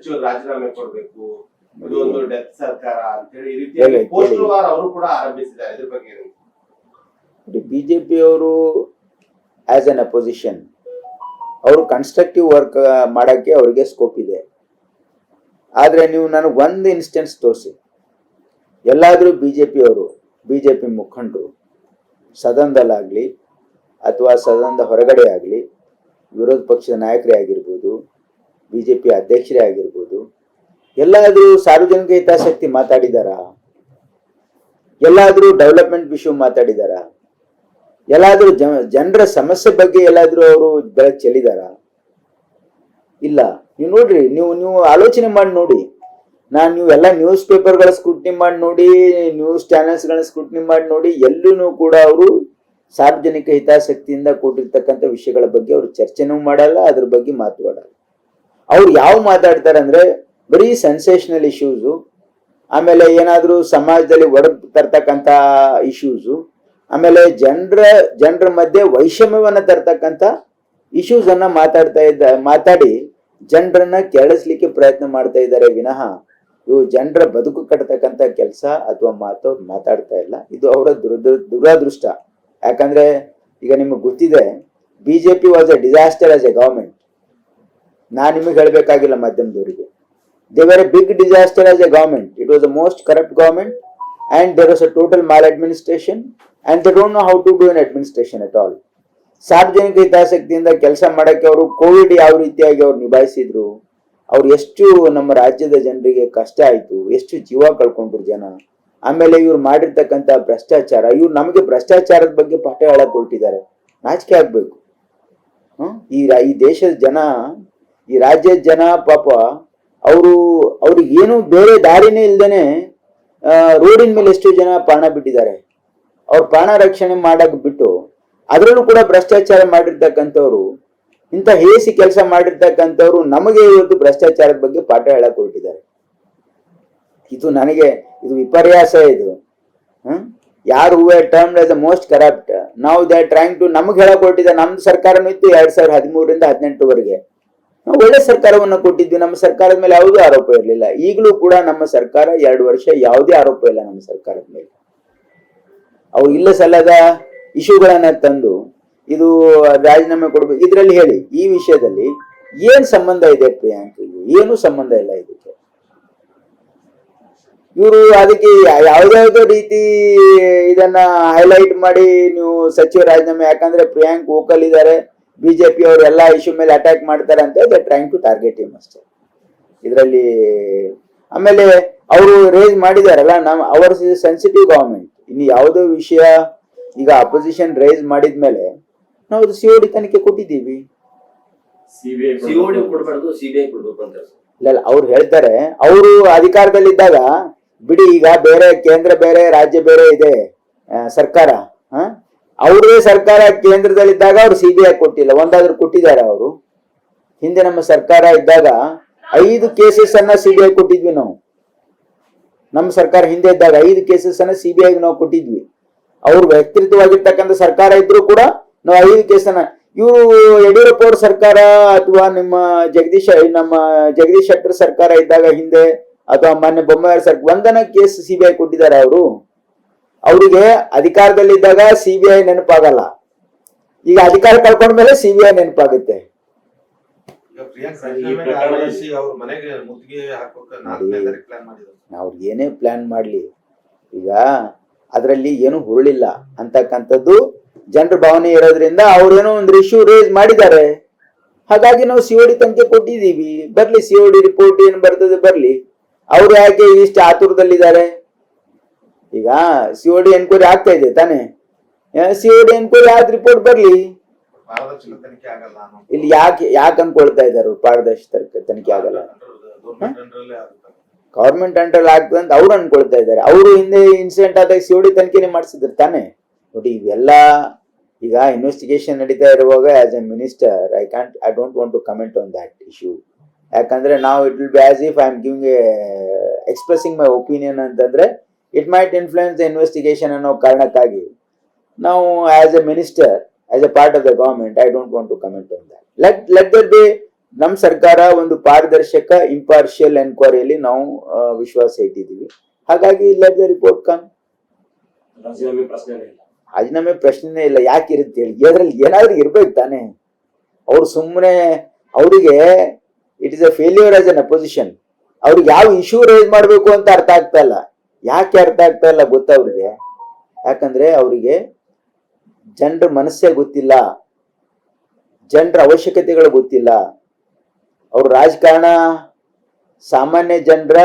ಸಚಿವರು ರಾಜೀನಾಮೆ ಕೊಡಬೇಕು. ಇದು ಒಂದು ಡೆತ್ ಸರ್ಕಾರ ಅಂತೇಳಿ ಈ ಹೇಳಿ, ಈ ರೀತಿ ಪೋಸ್ಟರ್ ವಾರ್ ಅವರು ಕೂಡ ಆರಂಭಿಸಿದ್ದಾರೆ. ಇದ್ರ ಬಗ್ಗೆ ಬಿಜೆಪಿ ಅವರು ಆಸ್ ಅನ್ ಅಪೋಸಿಷನ್ ಅವರು ಕನ್ಸ್ಟ್ರಕ್ಟಿವ್ ವರ್ಕ್ ಮಾಡೋಕ್ಕೆ ಅವರಿಗೆ ಸ್ಕೋಪ್ ಇದೆ. ಆದರೆ ನೀವು ನನಗೆ ಒಂದು ಇನ್ಸ್ಟೆನ್ಸ್ ತೋರಿಸಿ. ಎಲ್ಲಾದರೂ ಬಿ ಜೆ ಪಿಯವರು ಬಿ ಜೆ ಪಿ ಮುಖಂಡರು ಸದನದಲ್ಲಾಗಲಿ ಅಥವಾ ಸದನದ ಹೊರಗಡೆ ಆಗಲಿ ವಿರೋಧ ಪಕ್ಷದ ನಾಯಕರೇ ಆಗಿರ್ಬೋದು ಬಿ ಜೆ ಪಿ ಅಧ್ಯಕ್ಷರೇ ಆಗಿರ್ಬೋದು ಎಲ್ಲಾದರೂ ಸಾರ್ವಜನಿಕ ಹಿತಾಸಕ್ತಿ ಮಾತಾಡಿದಾರಾ? ಎಲ್ಲಾದರೂ ಡೆವಲಪ್ಮೆಂಟ್ ವಿಷಯ ಮಾತಾಡಿದಾರಾ? ಎಲ್ಲಾದ್ರೂ ಜನರ ಸಮಸ್ಯೆ ಬಗ್ಗೆ ಎಲ್ಲಾದ್ರೂ ಅವರು ಬೆಳಕು ಚೆಲ್ಲಿದಾರ? ಇಲ್ಲ. ನೀವು ನೋಡ್ರಿ, ನೀವು ನೀವು ಆಲೋಚನೆ ಮಾಡಿ ನೋಡಿ. ನಾನು ನೀವು ಎಲ್ಲ ನ್ಯೂಸ್ ಪೇಪರ್ಗಳ ಸ್ಕ್ರೂಟ್ನಿ ಮಾಡಿ ನೋಡಿ ನ್ಯೂಸ್ ಚಾನೆಲ್ಸ್ಗಳ ಸ್ಕ್ರೂಟ್ನಿ ಮಾಡಿ ನೋಡಿ ಎಲ್ಲೂ ಕೂಡ ಅವರು ಸಾರ್ವಜನಿಕ ಹಿತಾಸಕ್ತಿಯಿಂದ ಕೂಡಿರ್ತಕ್ಕಂಥ ವಿಷಯಗಳ ಬಗ್ಗೆ ಅವರು ಚರ್ಚೆನೂ ಮಾಡಲ್ಲ, ಅದ್ರ ಬಗ್ಗೆ ಮಾತಾಡಲ್ಲ ಅವ್ರು ಯಾವ ಮಾತಾಡ್ತಾರೆ ಅಂದ್ರೆ ಬರೀ ಸೆನ್ಸೇಷನಲ್ ಇಶ್ಯೂಸು ಆಮೇಲೆ ಏನಾದರೂ ಸಮಾಜದಲ್ಲಿ ಒಡ ತರ್ತಕ್ಕಂಥ ಇಶ್ಯೂಸು ಆಮೇಲೆ ಜನರ ಜನರ ಮಧ್ಯೆ ವೈಷಮ್ಯವನ್ನು ತರ್ತಕ್ಕಂಥ ಇಶ್ಯೂಸನ್ನು ಮಾತಾಡ್ತಾ ಇದ್ದ, ಮಾತಾಡಿ ಜನರನ್ನ ಕೆಳಿಸ್ಲಿಕ್ಕೆ ಪ್ರಯತ್ನ ಮಾಡ್ತಾ ಇದ್ದಾರೆ. ವಿನಃ ಇವು ಜನರ ಬದುಕು ಕಟ್ಟತಕ್ಕಂಥ ಕೆಲಸ ಅಥವಾ ಮಾತು ಮಾತಾಡ್ತಾ ಇಲ್ಲ. ಇದು ಅವರ ದುರದೃ ದುರಾದೃಷ್ಟ. ಯಾಕಂದ್ರೆ ಈಗ ನಿಮಗೆ ಗೊತ್ತಿದೆ B J P was a disaster as a government ನಾನು ನಿಮಗೆ ಹೇಳಬೇಕಾಗಿಲ್ಲ ಮಾಧ್ಯಮದವರಿಗೆ. They were a big disaster as a government. It was the most corrupt government, and there was a total maladministration and they don't know how to do an administration at all. ಸಾರ್ವಜನಿಕ ಹಿತಾಸಕ್ತಿಯಿಂದ ಕೆಲಸ ಮಾಡಕ್ಕೆ ಅವರು Covid ಯಾವ ರೀತಿಯಾಗಿ ಅವ್ರು ನಿಭಾಯಿಸಿದ್ರು? ಅವ್ರು ಎಷ್ಟು ನಮ್ಮ ರಾಜ್ಯದ ಜನರಿಗೆ ಕಷ್ಟ ಆಯಿತು? ಎಷ್ಟು ಜೀವ ಕಳ್ಕೊಂಡ್ರು ಜನ? ಆಮೇಲೆ ಇವ್ರು ಮಾಡಿರ್ತಕ್ಕಂಥ ಭ್ರಷ್ಟಾಚಾರ ಇವ್ರು ನಮಗೆ ಭ್ರಷ್ಟಾಚಾರದ ಬಗ್ಗೆ ಪಾಠ ಹೇಳಕ್ ಹೊರಟಿದ್ದಾರೆ. ನಾಚಿಕೆ ಆಗಬೇಕು? ಈ ಈ ದೇಶದ ಜನ ಈ ರಾಜ್ಯದ ಜನ ಪಾಪ ಅವರು, ಅವ್ರಿಗೆ ಏನು ಬೇರೆ ದಾರಿನೇ ಇಲ್ದೇನೆ ರೋಡಿನ ಮೇಲೆ ಎಷ್ಟು ಜನ ಪ್ರಾಣ ಬಿಟ್ಟಿದ್ದಾರೆ. ಅವ್ರ ಪ್ರಾಣ ರಕ್ಷಣೆ ಮಾಡಕ್ ಬಿಟ್ಟು, ಅದರಲ್ಲೂ ಕೂಡ ಭ್ರಷ್ಟಾಚಾರ ಮಾಡಿರ್ತಕ್ಕಂಥವ್ರು, ಇಂಥ ಹೇಸಿ ಕೆಲಸ ಮಾಡಿರ್ತಕ್ಕಂಥವ್ರು ನಮಗೆ ಇವತ್ತು ಭ್ರಷ್ಟಾಚಾರದ ಬಗ್ಗೆ ಪಾಠ ಹೇಳಕ್ ಹೊರಟಿದ್ದಾರೆ. ಇದು ನನಗೆ, ಇದು ವಿಪರ್ಯಾಸ ಇದು. ಹ್ಮ್? ಯಾರು who term is the most corrupt ನಾವು ದೇ ಟ್ರೈಂಗ್ ಟು ನಮ್ಗೆ ಹೇಳಕ್ ಹೊರಟಿದೆ ನಮ್ದು ಸರ್ಕಾರನೂ ಇತ್ತು ಎರಡ್ ಸಾವಿರದ ಹದಿಮೂರರಿಂದ ಹದಿನೆಂಟುವರೆಗೆ. ನಾವು ಒಳ್ಳೆ ಸರ್ಕಾರವನ್ನು ಕೊಟ್ಟಿದ್ವಿ, ನಮ್ಮ ಸರ್ಕಾರದ ಮೇಲೆ ಯಾವುದೇ ಆರೋಪ ಇರಲಿಲ್ಲ. ಈಗಲೂ ಕೂಡ ನಮ್ಮ ಸರ್ಕಾರ ಎರಡು ವರ್ಷ ಯಾವುದೇ ಆರೋಪ ಇಲ್ಲ ನಮ್ಮ ಸರ್ಕಾರದ ಮೇಲೆ. ಅವು ಇಲ್ಲ ಸಲ್ಲದ ಇಶ್ಯೂಗಳನ್ನ ತಂದು ಇದು ರಾಜೀನಾಮೆ ಕೊಡಬೇಕು. ಇದರಲ್ಲಿ ಹೇಳಿ, ಈ ವಿಷಯದಲ್ಲಿ ಏನ್ ಸಂಬಂಧ ಇದೆ ಪ್ರಿಯಾಂಕ್ ಏನು ಸಂಬಂಧ ಇಲ್ಲ ಇದಕ್ಕೆ. ಇವರು ಅದಕ್ಕೆ ಯಾವ್ದಾವುದೋ ರೀತಿ ಇದನ್ನ ಹೈಲೈಟ್ ಮಾಡಿ ನೀವು ಸಚಿವ ರಾಜೀನಾಮೆ, ಯಾಕಂದ್ರೆ ಪ್ರಿಯಾಂಕ್ ಓಕಲ್ ಇದ್ದಾರೆ. ಬಿಜೆಪಿ ಅವರು ಎಲ್ಲ ಇಶ್ಯೂ ಮೇಲೆ ಅಟ್ಯಾಕ್ ಮಾಡ್ತಾರೆ ಅಂತ they trying to target him ಅಷ್ಟೇ. ಇದರಲ್ಲಿ ಆಮೇಲೆ ಅವರು ರೇಸ್ ಮಾಡಿದಾರಲ್ಲ ನಮ್ಮ ಅವರ್ ಸೆನ್ಸಿಟಿವ್ ಗವರ್ಮೆಂಟ್ ಇನ್ನು ಯಾವುದೋ ವಿಷಯ ಈಗ ಅಪೋಸಿಷನ್ ರೇಜ್ ಮಾಡಿದ್ಮೇಲೆ ನಾವು ಅದು ಸಿಒಡಿ ತನಿಖೆ ಕೊಟ್ಟಿದ್ದೀವಿ. ಇಲ್ಲ ಅವ್ರು ಹೇಳ್ತಾರೆ ಅವರು ಅಧಿಕಾರದಲ್ಲಿದ್ದಾಗ ಬಿಡಿ ಈಗ ಬೇರೆ ಕೇಂದ್ರ ಬೇರೆ ರಾಜ್ಯ ಬೇರೆ ಇದೆ ಸರ್ಕಾರ ಹ? ಅವ್ರದೇ ಸರ್ಕಾರ ಕೇಂದ್ರದಲ್ಲಿದ್ದಾಗ ಅವ್ರು ಸಿ ಬಿ ಐ ಕೊಟ್ಟಿಲ್ಲ. ಒಂದಾದ್ರೂ ಕೊಟ್ಟಿದ್ದಾರೆ ಅವರು. ಹಿಂದೆ ನಮ್ಮ ಸರ್ಕಾರ ಇದ್ದಾಗ ಐದು ಕೇಸಸ್ ಅನ್ನ ಸಿ ಬಿ ಐ ಕೊಟ್ಟಿದ್ವಿ ನಾವು. ನಮ್ಮ ಸರ್ಕಾರ ಹಿಂದೆ ಇದ್ದಾಗ ಐದು ಕೇಸಸ್ ಅನ್ನ ಸಿ ಬಿ ಐಗೆ ನಾವು ಕೊಟ್ಟಿದ್ವಿ. ಅವ್ರು ವ್ಯಕ್ತಿತ್ವವಾಗಿರ್ತಕ್ಕಂಥ ಸರ್ಕಾರ ಇದ್ರು ಕೂಡ ನಾವು ಐದು ಕೇಸನ್ನ ಇವರು ಯಡಿಯೂರಪ್ಪ ಅವ್ರ ಸರ್ಕಾರ ಅಥವಾ ನಿಮ್ಮ ಜಗದೀಶ್, ನಮ್ಮ ಜಗದೀಶ್ ಶೆಟ್ಟರ್ ಸರ್ಕಾರ ಇದ್ದಾಗ ಹಿಂದೆ ಅಥವಾ ಮಾನ್ಯ ಬೊಮ್ಮಾಯಿ ಸರ್ಕಾರ ಒಂದನ ಕೇಸ್ ಸಿ ಬಿ ಐ ಕೊಟ್ಟಿದ್ದಾರೆ ಅವರು. ಅವರಿಗೆ ಅಧಿಕಾರದಲ್ಲಿದ್ದಾಗ ಸಿ ಬಿ ಐ ನೆನಪಾಗಲ್ಲ. ಈಗ ಅಧಿಕಾರ ಕಳ್ಕೊಂಡ್ಮೇಲೆ ಸಿ ಬಿ ಐ ನೆನಪಾಗುತ್ತೆ. ಈಗ ಪ್ರಿಯಾಂಕ್ ಸರ್, ಈ ರಾಜೀನಾಮೆ ಅವ್ರ ಮನೆಗೆ ಮುತ್ತಿಗೆ ಹಾಕೋಕೆ ನಾಲ್ಕನೇ ತಾರೀಕು ಮಾಡಿದ್ರು. ಅವ್ರು ಏನೇ ಪ್ಲಾನ್ ಮಾಡ್ಲಿ. ಈಗ ಅದರಲ್ಲಿ ಏನು ಹುರುಳಿಲ್ಲ. ಅಂತಕ್ಕಂಥದ್ದು ಜನರ ಭಾವನೆ ಇರೋದ್ರಿಂದ ಅವ್ರೇನೋ ಒಂದು ಇಶ್ಯೂ ರೇಸ್ ಮಾಡಿದ್ದಾರೆ. ಹಾಗಾಗಿ ನಾವು ಸಿ ಡಿ ತನಿಖೆ ಕೊಟ್ಟಿದ್ದೀವಿ. ಬರ್ಲಿ ಸಿ ಡಿ ರಿಪೋರ್ಟ್ ಏನು ಬರ್ತದೆ ಬರ್ಲಿ. ಅವ್ರು ಯಾಕೆ ಇಷ್ಟು ಆತುರದಲ್ಲಿದ್ದಾರೆ? ಈಗ ಸಿ ಡಿ ಎನ್ಕ್ವೈರಿ ಆಗ್ತಾ ಇದೆ ತಾನೇ? ಸಿ ಡಿ ಎನ್ಕ್ವೈರಿ ಆದ ರಿಪೋರ್ಟ್ ಬರ್ಲಿ. ಪಾರದರ್ಶಕ ತನಿಖೆ ಆಗಲ್ಲ ಇಲ್ಲಿ ಯಾಕೆ ಯಾಕೆ ಅನ್ಕೊಳ್ತಾ ಇದ್ದಾರೆ ಪಾರದರ್ಶಕ ತನಿಖೆ ಆಗಲ್ಲ? ಗೌರ್ಮೆಂಟ್ ಅಂಡರ್ ಆಗ್ತದೆ ಅಂತ ಅವ್ರು ಅನ್ಕೊಳ್ತಾ ಇದ್ದಾರೆ ಅವರು ಹಿಂದೆ ಇನ್ಸಿಡೆಂಟ್ ಆದಾಗ ಸಿ ಒ ಡಿ ತನಿಖೆನೆ ಮಾಡಿಸಿದ್ರು ತಾನೆ? ನೋಡಿ ಇವೆಲ್ಲ ಈಗ ಇನ್ವೆಸ್ಟಿಗೇಷನ್ ನಡೀತಾ ಇರುವಾಗ as a minister I can't I don't want to comment on that issue ಯಾಕಂದ್ರೆ ನಾವು it will be as if I am giving expressing my opinion ಅಂತಂದ್ರೆ it might influence the investigation ಅನ್ನೋ ಕಾರಣಕ್ಕಾಗಿ. ನಾವು as a minister as a part of the government I don't want to comment on that let let there be ನಮ್ಮ ಸರ್ಕಾರ ಒಂದು ಪಾರದರ್ಶಕ impartial ಎನ್ಕ್ವೈರಿಯಲ್ಲಿ ನಾವು ವಿಶ್ವಾಸ ಇಟ್ಟಿದ್ದೀವಿ. ಹಾಗಾಗಿ ಲೆಟ್ ದ ರಿಪೋರ್ಟ್ ಕಮ್ ರಾಜೀನಾಮೆ ಪ್ರಶ್ನೆನೇ ಇಲ್ಲ. ರಾಜೀನಾಮೆ ಪ್ರಶ್ನೆನೇ ಇಲ್ಲ. ಯಾಕೆ ಇರುತ್ತೆ ಹೇಳಿ? ಅದ್ರಲ್ಲಿ ಏನಾದ್ರೂ ಇರ್ಬೇಕು ತಾನೇ. ಅವ್ರು ಸುಮ್ಮನೆ ಅವರಿಗೆ it is a failure as an opposition ಅವ್ರಿಗೆ ಯಾವ ಇಶ್ಯೂ ರೈಸ್ ಮಾಡಬೇಕು ಅಂತ ಅರ್ಥ ಆಗ್ತಾ ಇಲ್ಲ. ಯಾಕೆ ಅರ್ಥ ಆಗ್ತಾ ಇಲ್ಲ ಗೊತ್ತ ಅವ್ರಿಗೆ? ಯಾಕಂದ್ರೆ ಅವರಿಗೆ ಜನರ ಮನಸ್ಸೇ ಗೊತ್ತಿಲ್ಲ. ಜನರ ಅವಶ್ಯಕತೆಗಳು ಗೊತ್ತಿಲ್ಲ. ಅವ್ರ ರಾಜಕಾರಣ ಸಾಮಾನ್ಯ ಜನರ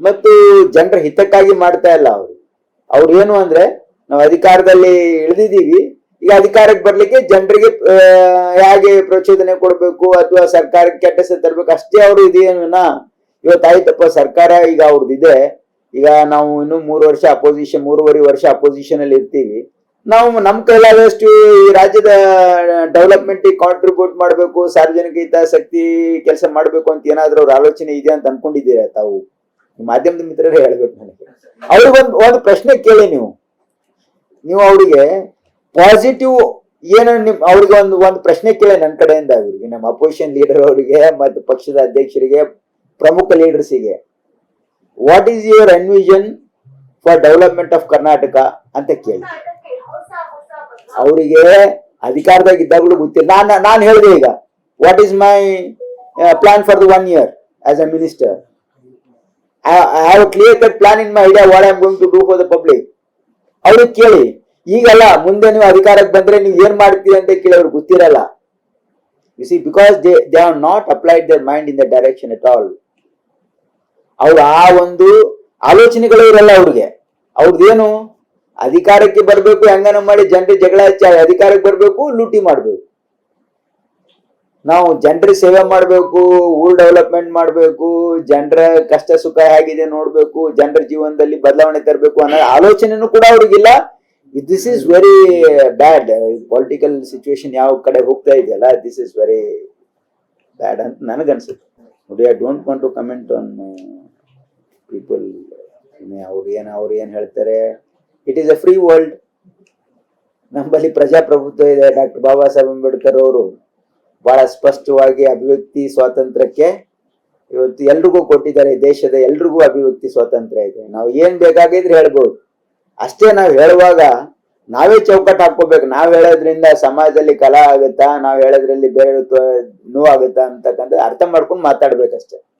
ಮತ್ತು ಜನರ ಹಿತಕ್ಕಾಗಿ ಮಾಡ್ತಾ ಇಲ್ಲ ಅವರು. ಅವ್ರು ಏನು ಅಂದ್ರೆ ನಾವು ಅಧಿಕಾರದಲ್ಲಿ ಇಳಿದಿದ್ದೀವಿ. ಈಗ ಅಧಿಕಾರಕ್ಕೆ ಬರ್ಲಿಕ್ಕೆ ಜನರಿಗೆ ಹೇಗೆ ಪ್ರಚೋದನೆ ಕೊಡಬೇಕು ಅಥವಾ ಸರ್ಕಾರಕ್ಕೆ ಕೆಟ್ಟ ತರಬೇಕು ಅಷ್ಟೇ ಅವರು ಇದೇನ ಇವತ್ತಾಯ್ತಪ್ಪ ಸರ್ಕಾರ ಈಗ ಅವ್ರದ್ದಿದೆ ಈಗ ನಾವು ಇನ್ನು ಮೂರು ವರ್ಷ ಅಪೋಸಿಷನ್ ಮೂರುವರೆ ವರ್ಷ ಅಪೋಸಿಷನ್ ಅಲ್ಲಿ ಇರ್ತೀವಿ. ನಾವು ನಮ್ಮ ಕೈಲಾದಷ್ಟು ಈ ರಾಜ್ಯದ ಡೆವಲಪ್ಮೆಂಟ್ ಕಾಂಟ್ರಿಬ್ಯೂಟ್ ಮಾಡಬೇಕು ಸಾರ್ವಜನಿಕ ಹಿತಾಸಕ್ತಿ ಕೆಲಸ ಮಾಡಬೇಕು ಅಂತ ಏನಾದ್ರೂ ಅವ್ರ ಆಲೋಚನೆ ಇದೆ ಅಂತ ಅನ್ಕೊಂಡಿದ್ದೀರಾ ತಾವು? ಮಾಧ್ಯಮದ ಮಿತ್ರರೇ ಹೇಳ್ಬೇಕು ನನಗೆ. ಅವ್ರಿಗೊಂದು ಒಂದು ಪ್ರಶ್ನೆ ಕೇಳಿ ನೀವು. ನೀವು ಅವ್ರಿಗೆ ಪಾಸಿಟಿವ್ ಏನು ನಿಮ್, ಅವ್ರಿಗೆ ಒಂದು ಒಂದು ಪ್ರಶ್ನೆ ಕೇಳಿ ನನ್ನ ಕಡೆಯಿಂದ ಅವ್ರಿಗೆ, ನಮ್ಮ ಅಪೋಸಿಷನ್ ಲೀಡರ್ ಅವರಿಗೆ ಮತ್ತು ಪಕ್ಷದ ಅಧ್ಯಕ್ಷರಿಗೆ, ಪ್ರಮುಖ ಲೀಡರ್ಸಿಗೆ what is your envision for development of Karnataka ಅಂತ ಕೇಳಿ. ಅವರಿಗೆ ಅಧಿಕಾರದಾಗ ಇದ್ದಾಗಲೂ ಗೊತ್ತಿಲ್ಲ. ನಾನು ನಾನು ಹೇಳಿದೆ ಈಗ. What is my plan for the one year as a minister I have clear cut plan in my idea what I am going to do for the public ಅವ್ರಿಗೆ ಕೇಳಿ, ಈಗಲ್ಲ ಮುಂದೆ ನೀವು ಅಧಿಕಾರಕ್ಕೆ ಬಂದ್ರೆ ನೀವು ಏನ್ ಮಾಡ್ತೀರಿ ಅಂತ ಕೇಳಿ ಅವ್ರಿಗೆ ಗೊತ್ತಿರಲ್ಲ. You see because they they have not applied their mind in the direction at all ಅವ್ರು ಆ ಒಂದು ಆಲೋಚನೆಗಳು ಇರಲ್ಲ ಅವ್ರಿಗೆ. ಅವ್ರದ್ದೇನು ಅಧಿಕಾರಕ್ಕೆ ಬರಬೇಕು, ಹೆಂಗನ ಮಾಡಿ ಜನರ ಜಗಳ ಹಚ್ಚಿ ಅಧಿಕಾರಕ್ಕೆ ಬರಬೇಕು, ಲೂಟಿ ಮಾಡಬೇಕು. ನಾವು ಜನರ ಸೇವೆ ಮಾಡಬೇಕು, ಊರ್ ಡೆವಲಪ್ಮೆಂಟ್ ಮಾಡಬೇಕು, ಜನರ ಕಷ್ಟ ಸುಖ ಹೇಗಿದೆ ನೋಡ್ಬೇಕು, ಜನರ ಜೀವನದಲ್ಲಿ ಬದಲಾವಣೆ ತರಬೇಕು ಅನ್ನೋ ಆಲೋಚನೆನೂ ಕೂಡ ಅವ್ರಿಗಿಲ್ಲ. This is very bad political situation ಯಾವ ಕಡೆ ಹೋಗ್ತಾ ಇದೆಯಲ್ಲ ದಿಸ್ ಇಸ್ ವೆರಿ ಬ್ಯಾಡ್ ಅಂತ ನನಗನ್ಸುತ್ತೆ. ನೋಡಿ I don't want to comment on people ಅವ್ರು ಏನು ಅವ್ರು ಏನು ಹೇಳ್ತಾರೆ? It is a free world ನಮ್ಮಲ್ಲಿ ಪ್ರಜಾಪ್ರಭುತ್ವ ಇದೆ. ಡಾಕ್ಟರ್ ಬಾಬಾ ಸಾಹೇಬ್ ಅಂಬೇಡ್ಕರ್ ಅವರು ಬಹಳ ಸ್ಪಷ್ಟವಾಗಿ ಅಭಿವ್ಯಕ್ತಿ ಸ್ವಾತಂತ್ರ್ಯಕ್ಕೆ ಇವತ್ತು ಎಲ್ರಿಗೂ ಕೊಟ್ಟಿದ್ದಾರೆ. ದೇಶದ ಎಲ್ರಿಗೂ ಅಭಿವ್ಯಕ್ತಿ ಸ್ವಾತಂತ್ರ್ಯ ಇದೆ. ನಾವು ಏನ್ ಬೇಕಾಗಿದ್ರೆ ಹೇಳ್ಬೋದು. ಅಷ್ಟೇ ನಾವು ಹೇಳುವಾಗ ನಾವೇ ಚೌಕಟ್ಟು ಹಾಕೋಬೇಕು ನಾವ್ ಹೇಳೋದ್ರಿಂದ ಸಮಾಜದಲ್ಲಿ ಕಲಾ ಆಗುತ್ತಾ, ನಾವ್ ಹೇಳೋದ್ರಲ್ಲಿ ಬೇರೆ ನೋವಾಗುತ್ತಾ ಅಂತಕ್ಕಂಥ ಅರ್ಥ ಮಾಡ್ಕೊಂಡು ಮಾತಾಡ್ಬೇಕಷ್ಟೇ.